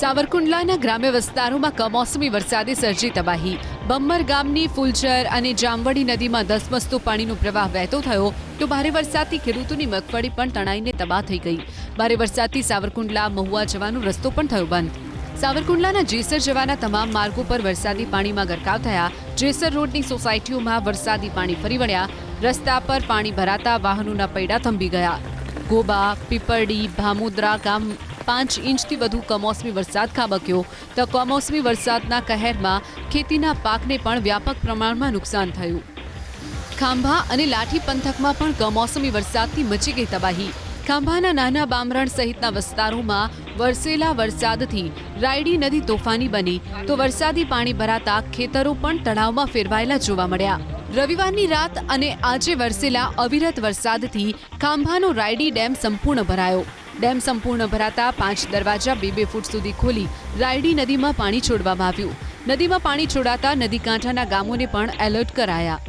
સાવરકુંડલાના ગ્રામ્ય વિસ્તારોમાં કમોસમી વરસાદે સર્જી તબાહી. બમ્મર ગામની ફૂલચર અને જામવડી નદીમાં ધસમસતો પાણીનો પ્રવાહ વહેતો થયો તો ભારે વરસાદથી ખેડૂતોની મગફળી પણ તણાઈને તબાહ થઈ ગઈ. ભારે વરસાદથી સાવરકુંડલા, મહુવા જવાનો રસ્તો પણ થયો બંધ. સાવરકુંડલાના જેસર જવાના તમામ માર્ગો પર વરસાદી પાણીમાં ગરકાવ થયા. જેસર રોડની સોસાયટીઓમાં વરસાદી પાણી ફરી વળ્યા. રસ્તા પર પાણી ભરાતા વાહનોના પૈડા થંભી ગયા. ગોબા, પીપરડી, ભામુદ્રા ગામ પાંચ ઇંચથી વધુ કમોસમી વરસાદ ખાબક્યો. તો કમોસમી વરસાદના કહેરમાં ખેતીના પાકને પણ વ્યાપક પ્રમાણમાં નુકસાન થયું. ખાંભા અને લાઠી પંથકમાં પણ કમોસમી વરસાદથી મચી ગઈ તબાહી. ખાંભાના નાના બામરણ સહિતના વિસ્તારોમાં વરસેલા વરસાદથી રાયડી નદી તોફાની બની. તો વરસાદી પાણી ભરાતા ખેતરો પણ તળાવમાં ફેરવાયેલા જોવા મળ્યા. રવિવારની રાત અને આજે વરસેલા અવિરત વરસાદથી ખાંભાનો રાયડી ડેમ સંપૂર્ણ ભરાયો. ડેમ સંપૂર્ણ ભરાતા પાંચ દરવાજા બે બે ફૂટ સુધી ખોલી રાયડી નદીમાં પાણી છોડવામાં આવ્યું. નદીમાં પાણી છોડાતા નદી કાંઠાના ગામોને પણ એલર્ટ કરાયા.